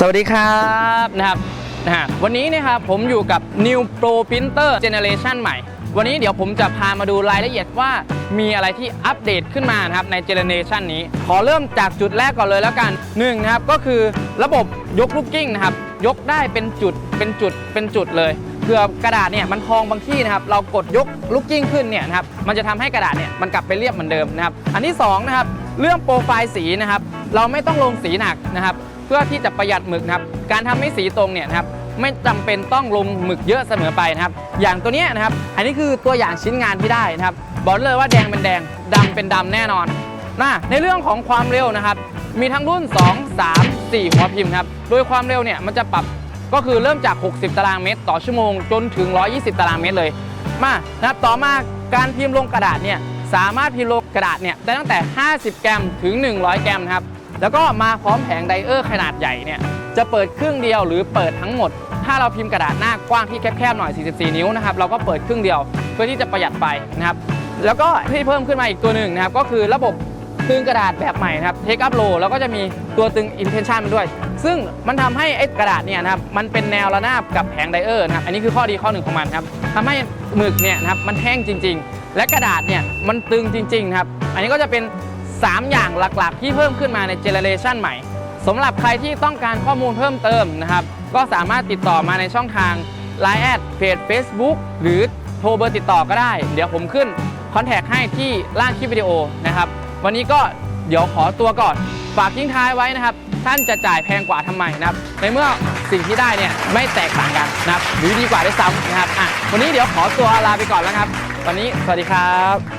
สวัสดีครับนะครับนะฮะวันนี้นะครับผมอยู่กับ New Pro Printer Generation ใหม่ วันนี้เดี๋ยวผมจะพามาดูรายละเอียดว่ามีอะไรที่อัปเดตขึ้นมานะครับในเจเนเรชันนี้ ขอเริ่มจากจุดแรกก่อนเลยแล้วกันหนึ่งนะครับก็คือระบบยกลูกกิ้งนะครับ ยกได้เป็นจุดเป็นจุดเป็นจุดเลยเพื่อกระดาษเนี่ยมันพองบางที่นะครับเรากดยกลูกกิ้งขึ้นเนี่ยนะครับมันจะทำให้กระดาษเนี่ยมันกลับไปเรียบเหมือนเดิมนะครับอันที่สองนะครับเรื่องโปรไฟล์สีนะครับเราไม่ต้องลงสีหนักนะครับ เพื่อที่จะประหยัดหมึกนะครับ การทำให้สีตรงเนี่ยนะครับไม่จำเป็นต้องลงหมึกเยอะเสมอไปนะครับ อย่างตัวนี้นะครับ อันนี้คือตัวอย่างชิ้นงานที่ได้นะครับ บอกเลยว่าแดงเป็นแดงดำเป็นดำแน่นอนนะในเรื่องของความเร็วนะครับ มีทั้งรุ่น 2 3 4 หัวพิมพ์ครับ โดยความเร็วเนี่ยมันจะปรับก็คือเริ่มจาก 60 ตารางเมตร ต่อชั่วโมง จนถึง 120 ตารางเมตรเลย มานะครับต่อมาการพิมพ์ลงกระดาษเนี่ยสามารถพิมพ์ลงกระดาษเนี่ยได้ตั้งแต่ 50 แกรมถึง 100 แกรมนะครับ แล้วก็มาพร้อมแผงไดเออร์ขนาดใหญ่เนี่ยจะเปิดครึ่งเดียวหรือเปิดทั้งหมด ถ้าเราพิมพ์กระดาษหน้ากว้างที่แคบๆหน่อย 44 นิ้วนะครับเราก็เปิดครึ่งเดียวเพื่อที่จะประหยัดไฟนะครับแล้วก็ที่เพิ่มขึ้นมาอีกตัวหนึ่งนะครับก็คือระบบตึงกระดาษแบบใหม่นะครับ Take Up Low แล้วก็จะมีตัวตึง Intention มันด้วย ซึ่งมันทำให้ไอ้กระดาษเนี่ยนะครับมันเป็นแนวระนาบกับแผงไดเออร์นะครับอันนี้คือข้อดีข้อหนึ่งของมันครับทำให้หมึกเนี่ยนะครับมันแห้งจริง ๆ และกระดาษเนี่ยมันตึงจริงๆครับอันนี้ก็จะเป็น 3 อย่างหลักๆ ที่เพิ่มขึ้นมาในเจเนเรชันใหม่สำหรับใครที่ต้องการข้อมูลเพิ่มเติมนะครับ ก็สามารถติดต่อมาในช่องทาง Line แอดเพจ Facebook หรือโทรเบอร์ติดต่อก็ได้ เดี๋ยวผมขึ้นคอนแทคให้ที่ล่างคลิปวิดีโอนะครับ วันนี้ก็เดี๋ยวขอตัวก่อน ฝากทิ้งท้ายไว้นะครับ ท่านจะจ่ายแพงกว่าทำไมนะครับ ในเมื่อสิ่งที่ได้เนี่ยไม่แตกต่างกันนะครับ หรือดีกว่าด้วยซ้ำนะครับอะวันนี้เดี๋ยวขอตัวลาไปก่อนแล้วครับ วันนี้สวัสดีครับ